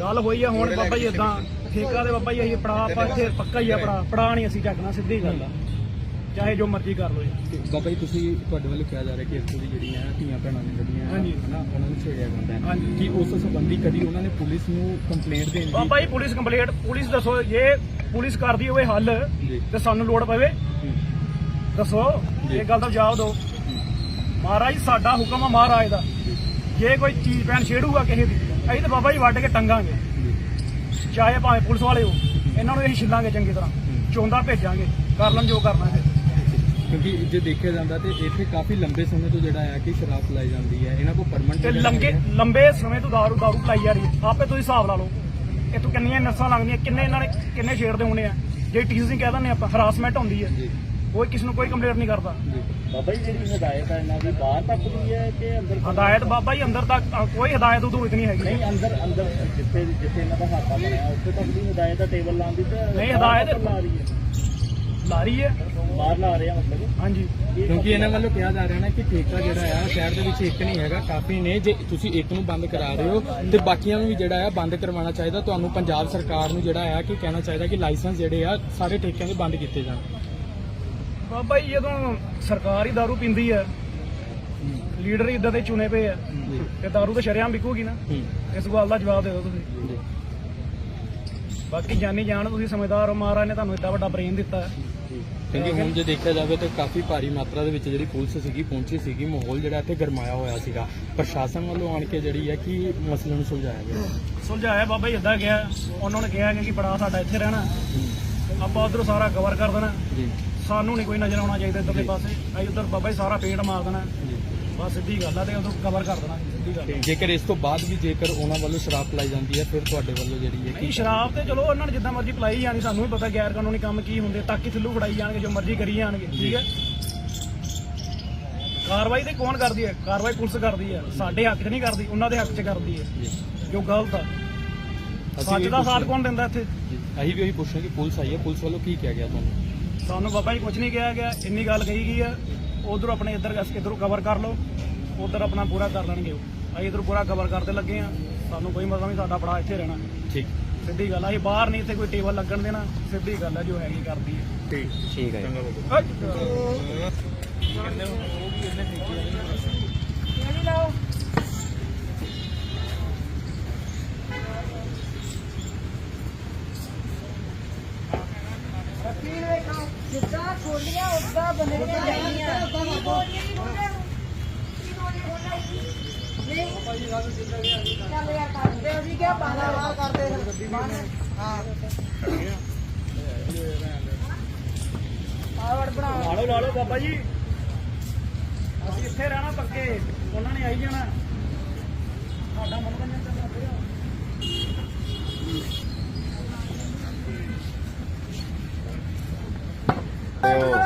ਗੱਲ ਹੋਈ ਆ ਹੁਣ ਬਾਬਾ ਜੀ ਇਦਾਂ ਠੇਕਾ ਦੇ ਬਾਬਾ ਜੀ ਅਸੀਂ ਪੜਾ ਆਪਾਂ ਇੱਥੇ ਪੱਕਾ ਹੀ ਆ ਪੜਾ ਪੜਾ ਨਹੀਂ ਅਸੀਂ ਝੱਕਣਾ ਸਿੱਧੀ ਗੱਲ ਆ। ਚਾਹੇ ਜੋ ਮਰਜ਼ੀ ਕਰ ਲਓ ਜੀ। ਬਾਬਾ ਜੀ ਤੁਸੀਂ ਤੁਹਾਡੇ ਵੱਲੋਂ ਕਿਹਾ ਜਾ ਰਿਹਾ ਕਿ ਇੱਥੋਂ ਦੀ ਜਿਹੜੀਆਂ ਧੀਆਂ ਭੈਣਾਂ ਨੇ ਜਿਹੜੀਆਂ ਹਾਂਜੀ। ਹਨਾ ਉਹਨਾਂ ਨੂੰ ਛੇੜਿਆ ਜਾਂਦਾ ਹੈ। ਹਾਂਜੀ। ਕੀ ਉਸ ਸੰਬੰਧੀ ਕਦੀ ਉਹਨਾਂ ਨੇ ਪੁਲਿਸ ਨੂੰ ਕੰਪਲੇਂਟ ਦੇਣ ਦੀ Baba ji police complete police ਦੱਸੋ ਜੇ ਪੁਲਿਸ ਕਰਦੀ ਹੋਵੇ ਹੱਲ ਜੀ। ਤੇ ਸਾਨੂੰ ਲੋੜ ਪਵੇ ਹੂੰ। ਦੱਸੋ ਜੀ। ਇਹ ਗੱਲ ਦਾ ਜਵਾਬ ਦਿਓ। ਮਹਾਰਾਜ ਸਾਡਾ ਹੁਕਮ ਆ ਮਹਾਰਾਜ ਦਾ। ਜੇ। ਕੋਈ ਚੀਜ਼ ਪੈਣ ਛੇੜੂਗਾ ਕਿਸੇ ਦੀ ਅਸੀਂ ਤਾਂ ਬਾਬਾ ਜੀ ਵੱਢ ਕੇ ਟੰਗਾਂਗੇ। ਚਾਹੇ ਭਾਵੇਂ ਪੁਲਿਸ ਵਾਲੇ ਹੋ ਇਹਨਾਂ ਨੂੰ ਅਸੀਂ ਛਿੱਲਾਂਗੇ ਚੰਗੀ ਤਰ੍ਹਾਂ। ਚੋਂਦਾ ਭੇਜਾਂਗੇ। ਕਰ ਲੈਣ ਜੋ ਕਰਨਾ ਹੈ। ਕਿਉਂਕਿ ਜੇ ਦੇਖਿਆ ਜਾਂਦਾ ਤੇ ਇੱਥੇ ਕਾਫੀ ਲੰਬੇ ਸਮੇਂ ਤੋਂ ਜਿਹੜਾ ਹੈ ਕਿ ਸ਼ਰਾਬ ਪਲਾਈ ਜਾਂਦੀ ਹੈ ਇਹਨਾਂ ਕੋਲ ਪਰਮਨੈਂਟ ਤੇ ਲੰਗੇ ਲੰਬੇ ਸਮੇਂ ਤੋਂ ਦਾਰੂ ਦਾਰੂ ਪਲਾਈ ਜਾ ਰਹੀ ਹੈ। ਆਪੇ ਤੁਸੀਂ ਹਿਸਾਬ ਲਾ ਲਓ। ਇੱਥੋਂ ਕਿੰਨੀਆਂ ਨਰਸਾਂ ਲੰਘਦੀਆਂ ਕਿੰਨੇ ਇਹਨਾਂ ਨੇ ਕਿੰਨੇ ਛੇੜਦੇ ਹੋਣੇ ਆ। ਜੇ ਟੀਚਿੰਗ ਕਹਿ ਦਿੰਦੇ ਆਪਾਂ ਹਰਾਸਮੈਂਟ ਹੁੰਦੀ ਹੈ। ਜੀ। ਕੋਈ ਕਿਸੇ ਨੂੰ ਕੋਈ ਕੰਪਲੇਂਟ ਨਹੀਂ ਕਰਦਾ। ਬਾਬਾ ਜੀ ਜਿਹੜੀ ਹਦਾਇਤ ਹੈ ਇਹਨਾਂ ਦੀ ਬਾਹਰ ਤੱਕ ਦੀ ਹੈ ਕਿ ਅੰਦਰ ਹਦਾਇਤ ਬਾਬਾ ਜੀ ਅੰਦਰ ਤੱਕ ਕੋਈ ਹਦਾਇਤ ਉਦੋਂ ਇਤਨੀ ਹੈਗੀ। ਨਹੀਂ ਅੰਦਰ ਅੰਦਰ ਜਿੱਥੇ ਜਿੱਥੇ ਇਹਨਾਂ ਦਾ ਹਾਤਾ ਬਣਿਆ ਉੱਥੇ ਤੱਕ ਦੀ ਹਦਾਇਤ ਹੈ ਟੇਬਲ ਲਾਉਣ ਦੀ ਤੇ ਨਹੀਂ, ਹਦਾਇਤ- ਲਾ ਰਹੀ ਹੈ। ਲਾ ਰਹੀ ਹੈ। ਬਾਹਰ ਲਾ ਰਹੇ ਆ ਮਤਲਬ। ਹਾਂਜੀ। ਕਿਉਂਕਿ ਇਹਨਾਂ ਵੱਲੋਂ ਕਿਹਾ ਜਾ ਰਿਹਾ ਨਾ ਕਿ ਠੇਕਾ ਜਿਹੜਾ ਆ ਸ਼ਹਿਰ ਦੇ ਵਿੱਚ ਇੱਕ ਨਹੀਂ ਹੈਗਾ ਕਾਫੀ ਨੇ। ਜੇ ਤੁਸੀਂ ਇੱਕ ਨੂੰ ਬੰਦ ਕਰਾ ਰਹੇ ਹੋ ਤੇ ਬਾਕੀਆਂ ਨੂੰ ਵੀ ਜਿਹੜਾ ਆ ਬੰਦ ਕਰਵਾਉਣਾ ਚਾਹੀਦਾ। ਤੁਹਾਨੂੰ ਪੰਜਾਬ ਸਰਕਾਰ ਨੂੰ ਜਿਹੜਾ ਆ ਕਿ ਕਹਿਣਾ ਚਾਹੀਦਾ ਕਿ ਲਾਇਸੈਂਸ ਜਿਹੜੇ ਆ ਸਾਰੇ ਠੇਕਿਆਂ ਦੇ ਬੰਦ ਕੀਤੇ ਜਾਣ। ਬਾਬਾ ਜੀ ਜਦੋਂ ਸਰਕਾਰ ਹੀ ਦਾਰੂ ਪੀਂਦੀ ਹੈ। ਲੀਡਰ ਹੀ ਇਦਾਂ ਦੇ ਚੁਣੇ ਪਏ ਆ ਤੇ ਦਾਰੂ ਤਾਂ ਸ਼ਰੇਆਮ ਵਿਕੂਗੀ ਨਾ। ਇਸ ਗੱਲ ਦਾ ਜਵਾਬ ਦੇ ਦਿਓ ਤੁਸੀਂ। ਬਾਕੀ ਜਾਨੀ ਜਾਣ ਤੁਸੀਂ ਸਮਝਦਾਰ ਹੋ ਮਹਾਰਾਜ ਨੇ ਤੁਹਾਨੂੰ ਏਡਾ ਵੱਡਾ ਬ੍ਰੇਨ ਦਿੱਤਾ। ਹੈ ਕਿਉਂਕਿ ਹੁਣ ਜੇ ਦੇਖਿਆ ਜਾਵੇ ਤਾਂ ਕਾਫੀ ਭਾਰੀ ਮਾਤਰਾ ਦੇ ਵਿੱਚ ਜਿਹੜੀ ਪੁਲਿਸ ਸੀਗੀ ਪਹੁੰਚੀ ਸੀਗੀ ਮਾਹੌਲ ਜਿਹੜਾ ਇੱਥੇ ਗਰਮਾਇਆ ਹੋਇਆ ਸੀਗਾ। ਪ੍ਰਸ਼ਾਸਨ ਵੱਲੋਂ ਆਣ ਕੇ ਜਿਹੜੀ ਹੈ ਕਿ ਮਸਲੇ ਨੂੰ ਸੁਲਝਾਇਆ ਗਿਆ। ਸੁਲਝਾਇਆ ਬਾਬਾ ਜੀ ਏਦਾਂ ਗਿਆ ਉਹਨਾਂ ਨੇ ਕਿਹਾ ਕਿ ਬੜਾ ਸਾਡਾ ਇੱਥੇ ਰਹਿਣਾ। ਆਪਾਂ ਉਧਰੋਂ ਸਾਰਾ ਕਵਰ ਕਰ ਦੇਣਾ। ਜੀ। ਸਾਨੂੰ ਨਹੀਂ ਕੋਈ ਨਜ਼ਰ ਆਉਣਾ ਚਾਹੀਦਾ ਇੱਧਰਲੇ ਪਾਸੇ। ਅਸੀਂ ਉਧਰ ਬਾਬਾ ਜੀ ਸਾਰਾ ਪੇਂਟ ਮਾਰ ਦੇਣਾ। ਬਸ ਸਿੱਧੀ ਗੱਲ ਆ ਤੇ ਉਦੋਂ ਕਵਰ ਕਰ ਦੇਣਾ। ਜੇਕਰ ਇਸ ਤੋਂ ਬਾਅਦ ਵੀ ਜੇਕਰ ਉਹਨਾਂ ਵੱਲੋਂ ਸ਼ਰਾਬ ਪਲਾਈ ਜਾਂਦੀ ਹੈ ਫਿਰ ਤੁਹਾਡੇ ਵੱਲੋਂ ਜਿਹੜੀ ਹੈ ਨਹੀਂ ਕਿ ਸ਼ਰਾਬ ਤੇ ਚਲੋ ਉਹਨਾਂ ਨੇ ਜਿੱਦਾਂ ਮਰਜ਼ੀ ਪਲਾਈ ਜਾਣੀ ਸਾਨੂੰ ਵੀ ਪਤਾ ਗੈਰ ਕਾਨੂੰਨੀ ਕੰਮ ਕੀ ਹੁੰਦੇ ਤਾਕੀ ਥੱਲੂ ਫੜਾਈ ਜਾਣਗੇ ਜੋ ਮਰਜ਼ੀ ਕਰੀ ਜਾਣਗੇ ਠੀਕ ਹੈ? ਕਾਰਵਾਈ ਤੇ ਕੌਣ ਕਰਦੀ ਹੈ? ਕਾਰਵਾਈ ਪੁਲਿਸ ਕਰਦੀ ਹੈ। ਸਾਡੇ ਹੱਕ 'ਚ ਨਹੀਂ ਕਰਦੀ ਉਹਨਾਂ ਦੇ ਹੱਕ 'ਚ ਕਰਦੀ ਹੈ। ਜੀ। ਗਲਤ ਆ। ਸੱਚ ਦਾ ਸਾਥ ਕੌਣ ਦਿੰਦਾ ਇੱਥੇ? ਅਸੀਂ ਵੀ ਉਹੀ ਪੁੱਛਣਾ ਕਿ ਪੁਲਿਸ ਆਈ ਹੈ ਪੁਲਿਸ ਵੱਲੋਂ ਕੀ ਕਿਹਾ ਗਿਆ ਤੁਹਾਨੂੰ? ਸਾਨੂੰ ਬਾਬਾ ਜੀ ਕੁਝ ਨਹੀਂ ਕਿਹਾ ਗਿਆ ਇੰਨੀ ਗੱਲ ਕਹੀ ਗਈ ਆ ਉਧਰੋਂ ਆਪਣੇ ਇੱਧਰ ਇੱਧਰੋਂ ਕਵਰ ਕਰ ਲਓ। ਉਧਰ ਆਪਣਾ ਪੂਰਾ ਕਰ ਲੈਣਗੇ ਉਹ। ਅਸੀਂ ਇੱਧਰੋਂ ਪੂਰਾ ਕਵਰ ਕਰਦੇ ਲੱਗੇ ਆ ਸਾਨੂੰ ਕੋਈ ਮਤਲਬ ਨਹੀਂ ਸਾਡਾ ਬੜਾ ਇੱਥੇ ਰਹਿਣਾ। ਠੀਕ। ਸਿੱਧੀ ਗੱਲ ਆ ਅਸੀਂ ਬਾਹਰ ਨਹੀਂ ਇੱਥੇ ਕੋਈ ਟੇਬਲ ਲੱਗਣ ਦੇਣਾ। ਸਿੱਧੀ ਗੱਲ ਆ ਜੋ ਹੈਗੀ ਕਰਦੀ ਹੈ ਠੀਕ। ਠੀਕ ਹੈ ਜੀ। ਜਿੱਦਾਂ ਖੋਲੀਆਂ ਉਦਾਂ ਬਣੇ ਨੇ ਜਾਈਆਂ ਕੀ ਬੋਲੀਆਂ ਕੀ ਬੋਲਿਆ ਕੀ ਬੋਲੀਆਂ ਬੋਲਿਆ ਨਹੀਂ ਚੱਲ ਯਾਰ ਕਰਦੇ ਹੋ ਜੀ ਕਿਆ ਬਾਲਾ ਵਾਰ ਕਰਦੇ ਹਾਂ ਆਵੜ ਬਣਾ ਲਾ ਲਓ ਲਾ ਲਓ ਬਾਬਾ ਜੀ। ਅਸੀਂ ਇੱਥੇ ਰਹਿਣਾ ਪੱਕੇ, ਉਹਨਾਂ ਨੇ ਆਈ ਜਾਣਾ। ਸਾਡਾ ਮਨੋਰੰਜਨ ਕਰਨਾ ਪਿਆ ਤੇ